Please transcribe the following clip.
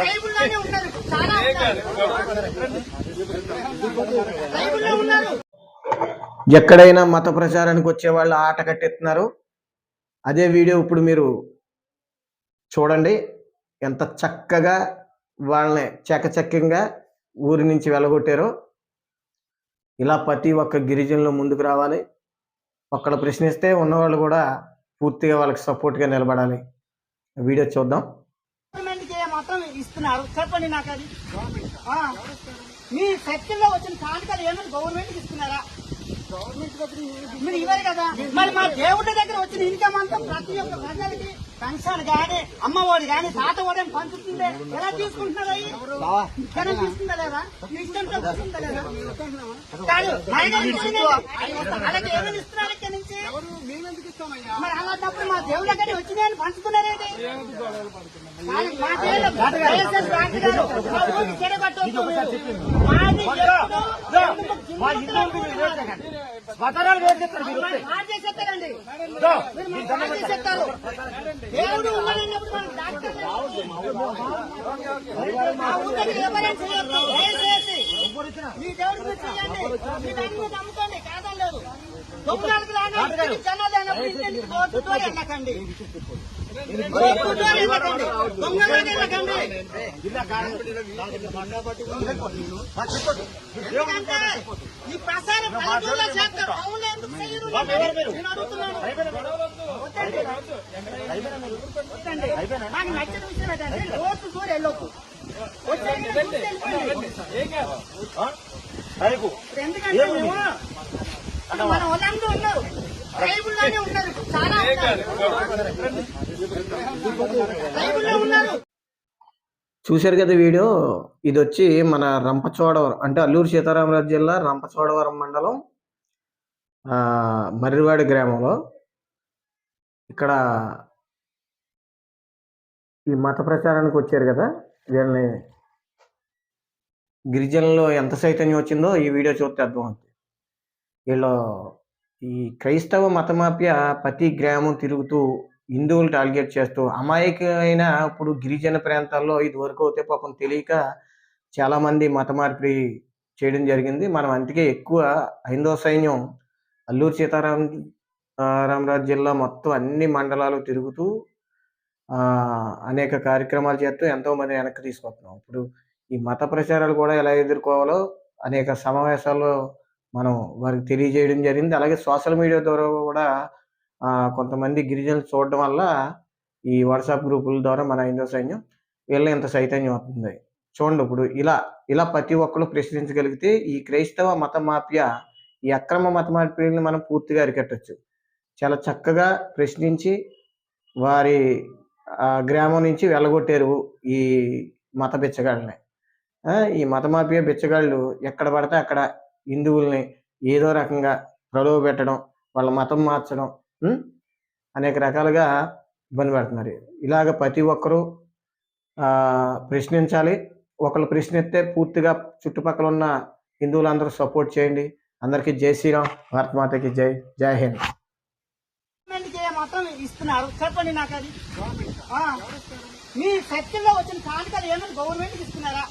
ట్రైబుల్లోనే ఉన్నారు. చాలా ఉన్నారు. ట్రైబుల్లో ఉన్నారు. ఎక్కడైనా మత ప్రచారానికి వచ్చే వాళ్ళు ఆట కట్టెత్తున్నారు. అదే వీడియో ఇప్పుడు మీరు చూడండి. ఎంత చక్కగా వాళ్ళని చకచక్యంగా ఊరి నుంచి వెళ్ళగొట్టారో. ఇలా ప్రతి ఒక్క గిరిజనులు ముందుకు రావాలి. ఒక్కళ్ళు ప్రశ్నిస్తే ఉన్నవాళ్ళు కూడా పూర్తిగా వాళ్ళకి సపోర్ట్గా నిలబడాలి. వీడియో చూద్దాం. ఇస్తున్నారు. చెప్పండి నాకు అది. మీ సర్కిల్లో వచ్చిన కానుకలు ఏమైనా గవర్నమెంట్ ఇస్తున్నారా? గవర్నమెంట్ మీరు ఇవ్వరు కదా. మరి మా దేవుడి దగ్గర వచ్చిన ఇన్కమ్ అంతా ప్రతి ఒక్క ప్రజలకి పెన్షన్ గాని అమ్మఒడి గాని తాత అని పంచుతుందే ఎలా తీసుకుంటున్నారు ఎలా తీసుకుందా లేదా మీ ఇష్టంతో తీసుకుందా లేదా కాదు మహిళలకు ఇచ్చింది. వాళ్ళకి ఏమైనా ఇస్తున్నారు ఇక్కడి నుంచి? మరి అలాంటప్పుడు మా దేవుడి దగ్గర వచ్చినాయని పంచుతున్నారేంటి? కాదు, మా దేవుడు వైఎస్ఆర్ పార్టీ గారు మా. మాది మరి మాట చేసేస్తారండి మీరు మాట చేసేస్తారు దేవుడు ఉన్నాడన్నప్పుడు మనం డాక్టర్ మీ దేవుడి ఈ ప్రసారం పల్లెటూరులో చేస్తారు. టౌన్లో ఎందుకు చేయరు? నేను అడుగుతున్నాను. నాకు నచ్చిన విషయం ఏంటంటే కోర్టు దూరం వెళ్ళొద్దు. ఇప్పుడు ఎందుకంటే మన వాళ్ళందరూ ఉన్నారు. ట్రైబుల్లోనే ఉన్నారు. చాలా ట్రైబుల్లో ఉన్నారు. చూశారు కదా వీడియో? ఇది వచ్చి మన రంపచోడవరం అంటే అల్లూరు సీతారామరాజు జిల్లా రంపచోడవరం మండలం ఆ, మర్రివాడి గ్రామంలో. ఇక్కడ ఈ మత ప్రచారానికి వచ్చారు కదా? వీళ్ళని గిరిజనుల్లో ఎంత చైతన్యం వచ్చిందో ఈ వీడియో చూస్తే అర్థమవుతుంది. వీళ్ళు ఈ క్రైస్తవ మతమాఫియా ప్రతి గ్రామం తిరుగుతూ హిందువులు టార్గెట్ చేస్తూ అమాయకమైన ఇప్పుడు గిరిజన ప్రాంతాల్లో ఇది వరకు అయితే పాపం తెలియక చాలామంది మత మార్పిడి చేయడం జరిగింది. మనం అందుకే ఎక్కువ హైందవ సైన్యం అల్లూరు సీతారాం రామరాజు జిల్లా మొత్తం అన్ని మండలాలు తిరుగుతూ అనేక కార్యక్రమాలు చేస్తూ ఎంతోమంది వెనక్కి తీసుకొస్తున్నాం. ఇప్పుడు ఈ మత ప్రచారాలు కూడా ఎలా ఎదుర్కోవాలో అనేక సమావేశాల్లో మనం వారికి తెలియజేయడం జరిగింది. అలాగే సోషల్ మీడియా ద్వారా కూడా కొంతమంది గిరిజనులు చూడడం వల్ల ఈ వాట్సాప్ గ్రూపుల ద్వారా మన హిందూ సైన్యం వీళ్ళ ఇంత చైతన్యం అవుతుంది. చూడండి ఇప్పుడు ఇలా ఇలా ప్రతి ఒక్కరు ప్రశ్నించగలిగితే ఈ క్రైస్తవ మత మాఫియా ఈ అక్రమ మత మార్పిడిని మనం పూర్తిగా అరికట్టచ్చు. చాలా చక్కగా ప్రశ్నించి వారి గ్రామం నుంచి వెళ్ళగొట్టారు ఈ మత బిచ్చగాళ్ళని. ఈ మత మాఫియా బిచ్చగాళ్ళు ఎక్కడ పడితే అక్కడ హిందువుల్ని ఏదో రకంగా ప్రలోభ పెట్టడం వాళ్ళ మతం మార్చడం? అనేక రకాలుగా ఇబ్బంది పెడుతున్నారు. ఇలాగ ప్రతి ఒక్కరూ ఆ, ప్రశ్నించాలి. ఒకళ్ళు ప్రశ్నిస్తే పూర్తిగా చుట్టుపక్కల ఉన్న హిందువులందరూ సపోర్ట్ చేయండి. అందరికీ జై శ్రీరామ్. భారత్ మాతకి జై జై హింద్. గవర్నమెంట్కి మొత్తం ఇస్తున్నారు? చెప్పండి నాకు అది. ఆ. మీ సర్కిల్లో వచ్చిన కానుకలు ఏమైనా గవర్నమెంట్ ఇస్తున్నారా?